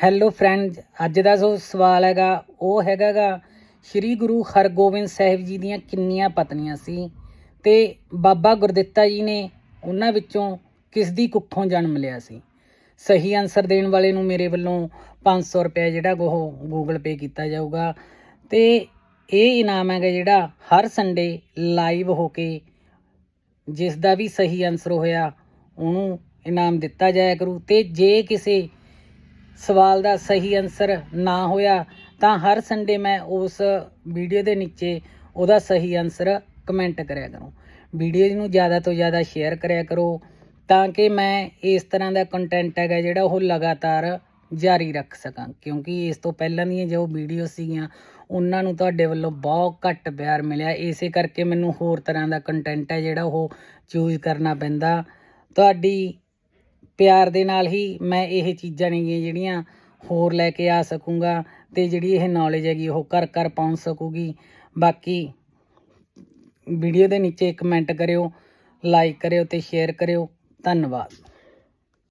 Hello friends ਅੱਜ ਦਾ ਜੋ ਸਵਾਲ ਹੈਗਾ, ਉਹ ਹੈਗਾਗਾ ਸ੍ਰੀ ਗੁਰੂ ਹਰਗੋਬਿੰਦ ਸਾਹਿਬ ਜੀ ਦੀਆਂ ਕਿੰਨੀਆਂ ਪਤਨੀਆਂ ਸੀ ਤੇ ਬਾਬਾ ਗੁਰਦਿੱਤਾ ਜੀ ਨੇ ਉਹਨਾਂ ਵਿੱਚੋਂ ਕਿਸ ਦੀ ਕੁੱਖੋਂ ਜਨਮ ਲਿਆ ਸੀ? ਸਹੀ ਆਨਸਰ ਦੇਣ ਵਾਲੇ ਨੂੰ ਮੇਰੇ ਵੱਲੋਂ 500 ਰੁਪਏ ਜਿਹੜਾ ਉਹ ਗੂਗਲ ਪੇ ਕੀਤਾ ਜਾਊਗਾ। ਤੇ ਇਹ ਇਨਾਮ ਹੈਗਾ ਜਿਹੜਾ ਹਰ ਸੰਡੇ ਲਾਈਵ ਹੋ ਕੇ ਜਿਸ ਦਾ ਵੀ ਸਹੀ ਆਨਸਰ ਹੋਇਆ, ਉਹਨੂੰ ਇਨਾਮ ਦਿੱਤਾ ਜਾਇਆ ਕਰੂ। ਤੇ ਜੇ ਕਿਸੇ ਸਵਾਲ ਦਾ ਸਹੀ ਆਨਸਰ ਨਾ ਹੋਇਆ, ਤਾਂ ਹਰ ਸੰਡੇ ਮੈਂ ਉਸ ਵੀਡੀਓ ਦੇ ਨੀਚੇ ਉਹਦਾ ਸਹੀ ਆਨਸਰ ਕਮੈਂਟ ਕਰਿਆ ਕਰੋ। ਵੀਡੀਓ ਨੂੰ ਜ਼ਿਆਦਾ ਤੋਂ ਜ਼ਿਆਦਾ ਸ਼ੇਅਰ ਕਰਿਆ ਕਰੋ, ਤਾਂ ਕਿ ਮੈਂ ਇਸ ਤਰ੍ਹਾਂ ਦਾ ਕੰਟੈਂਟ ਹੈਗਾ ਜਿਹੜਾ ਉਹ ਲਗਾਤਾਰ ਜਾਰੀ ਰੱਖ ਸਕਾਂ। ਕਿਉਂਕਿ ਇਸ ਤੋਂ ਪਹਿਲਾਂ ਦੀਆਂ ਜੋ ਵੀਡੀਓ ਸੀਗੀਆਂ, ਉਹਨਾਂ ਨੂੰ ਤੁਹਾਡੇ ਵੱਲੋਂ ਬਹੁਤ ਘੱਟ ਪਿਆਰ ਮਿਲਿਆ। ਇਸੇ ਕਰਕੇ ਮੈਨੂੰ ਹੋਰ ਤਰ੍ਹਾਂ ਦਾ ਕੰਟੈਂਟ ਹੈ ਜਿਹੜਾ ਉਹ ਚੂਜ਼ ਕਰਨਾ ਪੈਂਦਾ। ਤੁਹਾਡੀ ਪਿਆਰ ਦੇ ਨਾਲ ਹੀ ਮੈਂ ਇਹ ਚੀਜ਼ਾਂ ਨੇਗੀਆਂ ਜਿਹੜੀਆਂ ਹੋਰ ਲੈ ਕੇ ਆ ਸਕੂੰਗਾ ਤੇ ਜਿਹੜੀ ਇਹ ਨੌਲੇਜ ਹੈਗੀ ਉਹ ਘਰ ਘਰ ਪਹੁੰਚ ਸਕੂਗੀ। ਬਾਕੀ ਵੀਡੀਓ ਦੇ ਨੀਚੇ ਕਮੈਂਟ ਕਰਿਓ ਲਾਈਕ ਕਰਿਓ ਤੇ ਸ਼ੇਅਰ ਕਰਿਓ। ਧੰਨਵਾਦ।